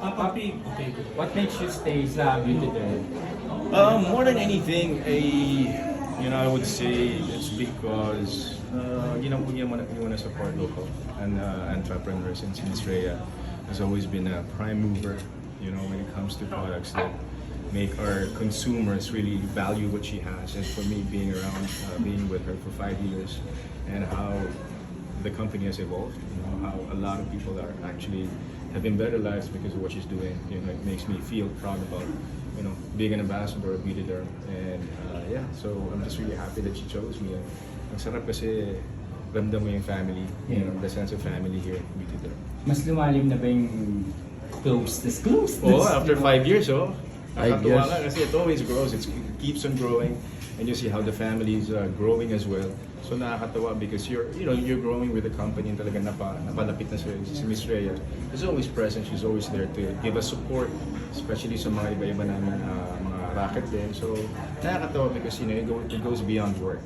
Ah, papi. Okay. What makes you stay sa beauty derm? Um, more than anything, a you know, I would say it's because uh, you know we want to want to support local and uh, entrepreneurs. in since Rhea has always been a prime mover, you know, when it comes to products that make our consumers really value what she has. And for me, being around, uh, being with her for five years, and how the company has evolved, you know, how a lot of people are actually having better lives because of what she's doing. You know, it makes me feel proud about, you know, being an ambassador of Beauty Derm. And uh, yeah, so I'm just really happy that she chose me. And ang sarap kasi ramdam mo yung family, you know, the sense of family here at Beauty Derm. Mas lumalim na ba yung closeness? Closeness? Oh, after five years, oh. I Nakakatuwa guess. nga kasi it always grows. It's, it keeps on growing. And you see how the family is uh, growing as well. So nakakatawa because you're, you know, you're growing with the company and talaga napa, napalapit na si, si Miss Rhea. She's always present. She's always there to give us support. Especially sa mga iba-iba namin uh, mga racket din. So nakakatawa because, you know, it, go, it goes beyond work.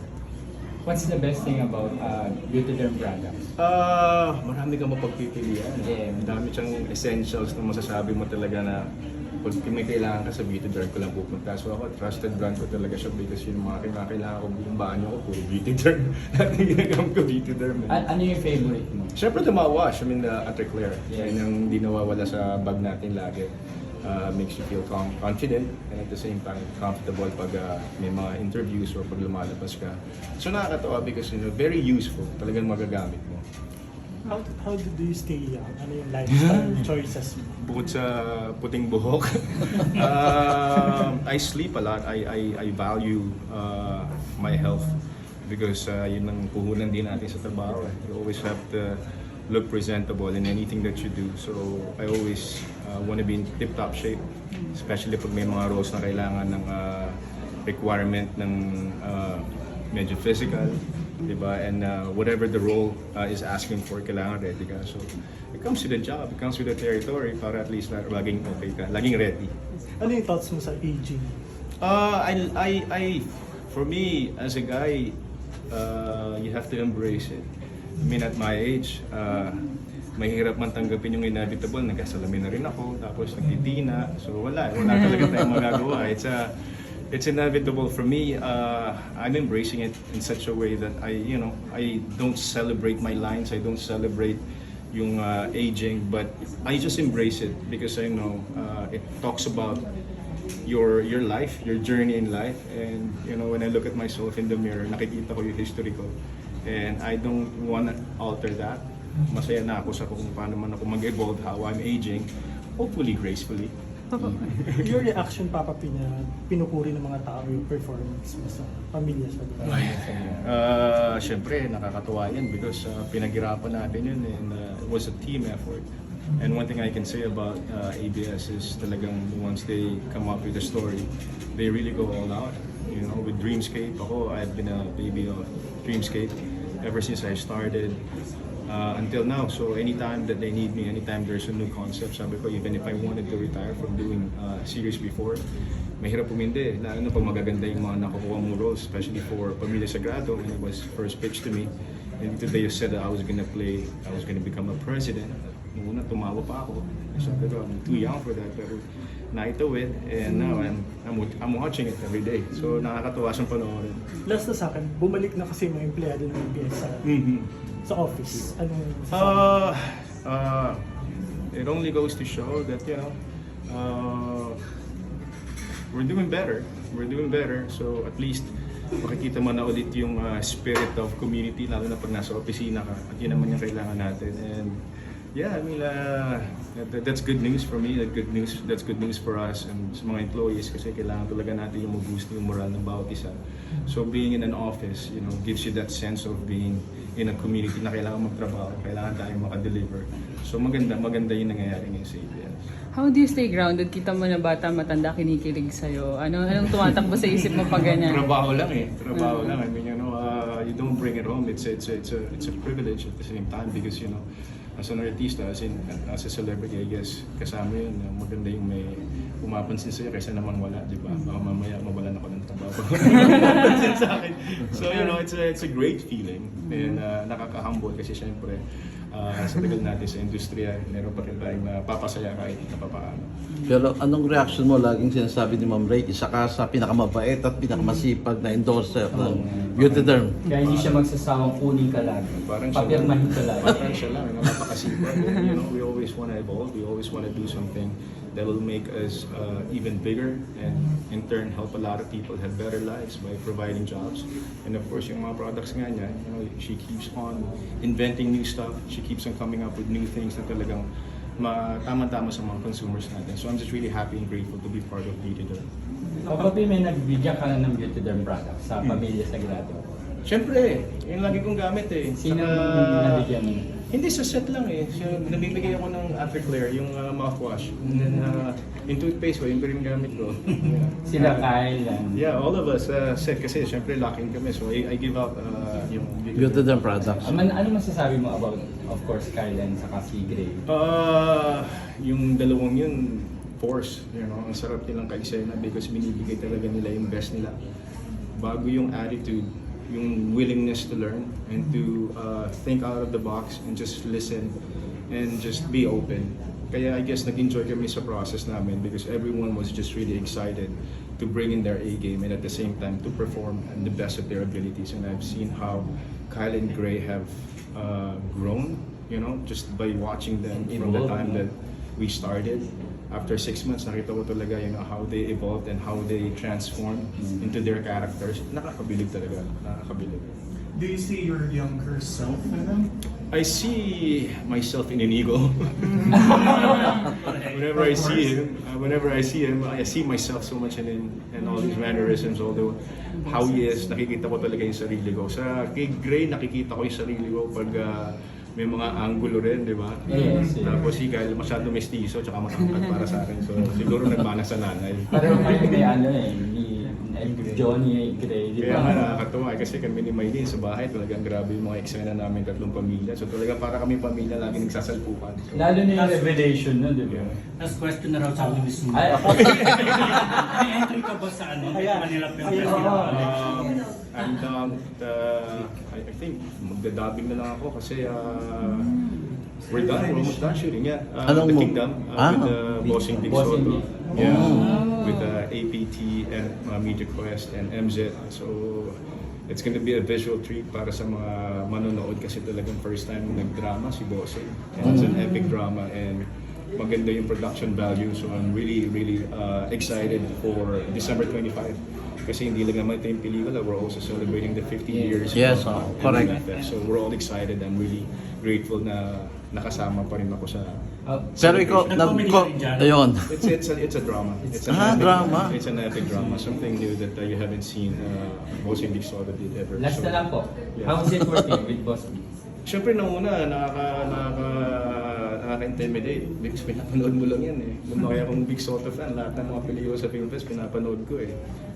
What's the best thing about uh, beauty derm products? Ah, marami kang mapagpipilian. Yeah. Ang dami siyang essentials na masasabi mo talaga na pag may kailangan ka sa beauty derm ko lang pupunta. So ako, trusted brand ko talaga siya because yung mga kailangan ko, yung banyo ko, puro beauty derm. Lahat ng ginagamit ko, beauty eh. A- ano yung favorite mo? Siyempre, the mouthwash. I mean, the Atreclair. Yes. Yan ang hindi nawawala sa bag natin lagi. Uh, makes you feel com- confident and at the same time comfortable pag uh, may mga interviews or pag lumalabas ka. So nakakatawa because you know, very useful. Talagang magagamit mo. How, how do you stay young? Ano yung lifestyle choices mo? Bukod sa puting buhok, um, I sleep a lot. I, I, I value uh, my health because uh, yun ang puhunan din natin sa trabaho. eh. You always have to look presentable in anything that you do. So I always uh, want to be in tip-top shape, especially pag may mga roles na kailangan ng uh, requirement ng uh, medyo physical, di ba? And uh, whatever the role uh, is asking for, kailangan ready ka. So, it comes with the job, it comes with the territory para at least la- laging okay ka, laging ready. Ano yung thoughts mo sa aging? Uh, I, I, I, for me, as a guy, uh, you have to embrace it. I mean, at my age, uh, mahirap man tanggapin yung inevitable. Nagkasalamin na rin ako, tapos nagtiti na. So wala, wala talaga tayong magagawa. It's a, it's inevitable for me. Uh, I'm embracing it in such a way that I, you know, I don't celebrate my lines. I don't celebrate yung uh, aging, but I just embrace it because I know uh, it talks about your your life, your journey in life. And you know, when I look at myself in the mirror, nakikita ko yung history ko. And I don't want to alter that. Masaya na ako sa kung paano man ako mag-evolve, how I'm aging. Hopefully gracefully. Your reaction, Papa P, na pinupuri ng mga tao yung performance mo sa pamilya sa diba? Uh, Siyempre, nakakatuwa yan because uh, pinaghirapan natin yun and uh, it was a team effort. And one thing I can say about uh, ABS is talagang once they come up with a story, they really go all out. You know, with Dreamscape, ako, I've been a baby of Dreamscape ever since I started uh, until now. So anytime that they need me, anytime there's a new concept, sabi ko, even if I wanted to retire from doing uh, series before, mahirap pumindi. Lalo na pag magaganda yung mga nakukuha mong roles, especially for Pamilya Sagrado, when it was first pitched to me. And today you said that I was gonna play, I was gonna become a president. Nung una, tumawa pa ako. Sabi ko, I'm too young for that. Pero naitawid, and now I'm, I'm, I'm watching it every day. So nakakatuwa siyang panoorin. Last na sa akin, bumalik na kasi mga empleyado ng ABS sa, Mhm. Sa office. Masasabi? Uh, uh, it only goes to show that you know uh, we're doing better. We're doing better. So at least makikita mo na ulit yung uh, spirit of community lalo na pag nasa opisina ka. At yun naman yung kailangan natin. And yeah, I mean uh, that, that's good news for me. That good news. That's good news for us and sa mga employees kasi kailangan talaga natin yung mag-boost yung moral ng bawat isa. So being in an office, you know, gives you that sense of being in a community na kailangan magtrabaho, kailangan tayong makadeliver. So maganda, maganda yung nangyayari ngayon sa ABS. How do you stay grounded? Kita mo na bata, matanda, kinikilig sa'yo. Ano, anong tumatakbo sa isip mo pag ganyan? Trabaho lang eh. Trabaho lang. I mean, you know, uh, you don't bring it home. It's it's it's a it's a privilege at the same time because you know, as an artista, as in as a celebrity, I guess kasama yun. Maganda yung may umapansin sa'yo kaysa naman wala, di ba? Baka mamaya mawalan ako ng trabaho. Sa akin. So, you know, it's a, it's a great feeling. And uh, nakaka-humble kasi syempre, uh, sa tagal natin sa industriya, meron pa rin tayong napapasaya kahit napapaano. Pero anong reaction mo laging sinasabi ni Ma'am Ray, isa ka sa pinakamabait at pinakamasipag na endorser ng Beauty Derm. Kaya hindi siya magsasawang kunin ka lagi. Parang siya Papirmahin ka lagi. Parang siya lang, napakasipag. You know, we always want to evolve. We always want to do something that will make us uh, even bigger and in turn help a lot of people have better lives by providing jobs. And of course, yung mga products nga niya, you know, she keeps on inventing new stuff. She keeps on coming up with new things na talagang ma tama-tama sa mga consumers natin. So I'm just really happy and grateful to be part of Beauty Derm. Kapag may nagbigyan ka na ng beauty derm product sa pamilya Sagrado, Siyempre, yung lagi kong gamit eh. sino Saka- nabigyan mo? Hindi sa set lang eh. So, nabibigay ako ng Aftercare, yung uh, mouthwash. And then, uh, yung toothpaste ko, yung pa rin gamit ko. Yeah. Sila Kyle and Yeah, all of us uh, set kasi syempre locking kami. So I, I give out uh, yung Beauty Derm products. Ah, man, ano masasabi mo about, of course, Kyle and saka si Gray? Uh, yung dalawang yun, force. You know, ang sarap nilang kaisena because binibigay talaga nila yung best nila. Bago yung attitude, yung willingness to learn and to uh, think out of the box and just listen and just be open. Kaya I guess nag-enjoy kami sa process namin because everyone was just really excited to bring in their A game and at the same time to perform at the best of their abilities. And I've seen how Kyle and Gray have uh, grown, you know, just by watching them from the time that we started. After six months, nakita ko talaga you know, how they evolved and how they transformed into their characters. Nakakabilib talaga. Nakakabilib. Do you see your younger self in them? I see myself in Inigo. whenever I see him, uh, whenever I see him, I see myself so much in, in, in all his mannerisms, although how he is, nakikita ko talaga yung sarili ko. Sa kay Gray, nakikita ko yung sarili ko pag uh, may mga angulo rin, di ba? Yes, yes. Tapos si Kyle, masyado mestizo, tsaka matangkad para sa akin. So siguro nagmana sa nanay. Pareho kayo may ano eh, ni Johnny Gray, di Kaya ba? nga nakakatuwa eh, kasi kami ni Maylin sa bahay talagang grabe yung mga eksena namin tatlong pamilya. So talaga para kami pamilya lagi nagsasalpukan. So, Lalo na yung revelation no, di ba? Last question na raw sa akin mismo. Ay, ako. May entry ka ba sa ano? Manila Film Festival? Um, I'm down, uh, I, I think magdadabing na lang ako kasi uh, we're done, we're almost done shooting. Yeah, uh, Anong The mo- Kingdom uh, Ah. with uh, Bossing Big Bossing Soto. Big. Yeah, Oh. with uh, APT and uh, Media Quest and MZ. So it's gonna be a visual treat para sa mga manonood kasi talagang first time nag-drama si Bossing. And it's an epic drama and maganda yung production value. So I'm really, really uh, excited for December 25. Kasi hindi lang naman ito yung pelikula, we're also celebrating the 50 years Yes, of oh, uh, correct. MMFF. So we're all excited. I'm really grateful na nakasama pa rin ako sa Ah, Pero ikaw, Nag-comedy nag- ka rin dyan? ayun. It's it's a, it's a drama. It's an Ah, epic, drama. It's an epic drama. Something new that uh, you haven't seen uh, Bossing Big Soda did ever. Last So, na lang po. yeah. How is it working with Boss B? Siyempre nung una, nakaka, nakaka, nakaka-intimidate because pinapanood mo lang yan eh. Lumaki akong Big Soto fan, lahat ng mga pelikula sa Film Fest pinapanood ko eh.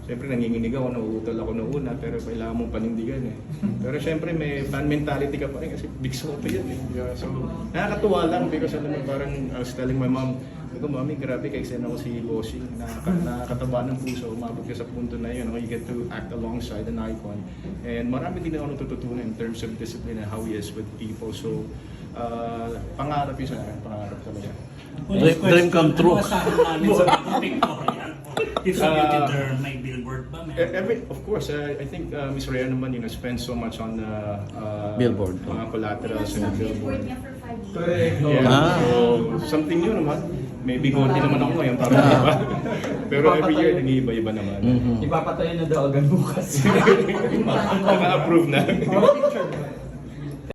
Siyempre nanginginig ako, nauutal ako noong una, pero kailangan mong panindigan eh. Pero siyempre may fan mentality ka pa rin kasi Big Soto yan eh. Yeah, so nakakatuwa lang because alam mo parang I was telling my mom, Sabi ko, Mami, grabe kay ako si Bossing. Nakaka, nakakataba ng puso. Umabot ka sa punto na yun. You get to act alongside an icon. And marami din ako natututunan in terms of discipline and how he is with people. So, uh, pangarap yun sa akin. Pangarap talaga. Dream- dream come true. Ano asahan namin sa mga pictorial? It's a beauty Uh, derm, may billboard ba? May E- Every, of course, uh, I think uh, Miss Rhea naman, you know, spends so much on uh, uh, Billboard. mga collaterals and billboard. niya for five years. Correct. Yeah. Ah. So, something new naman. May bigote naman ako ngayon, parang iba. Pero every year, nag-iiba-iba naman. Mhm. Ipapatayo na daw agad bukas. Naka-approve na.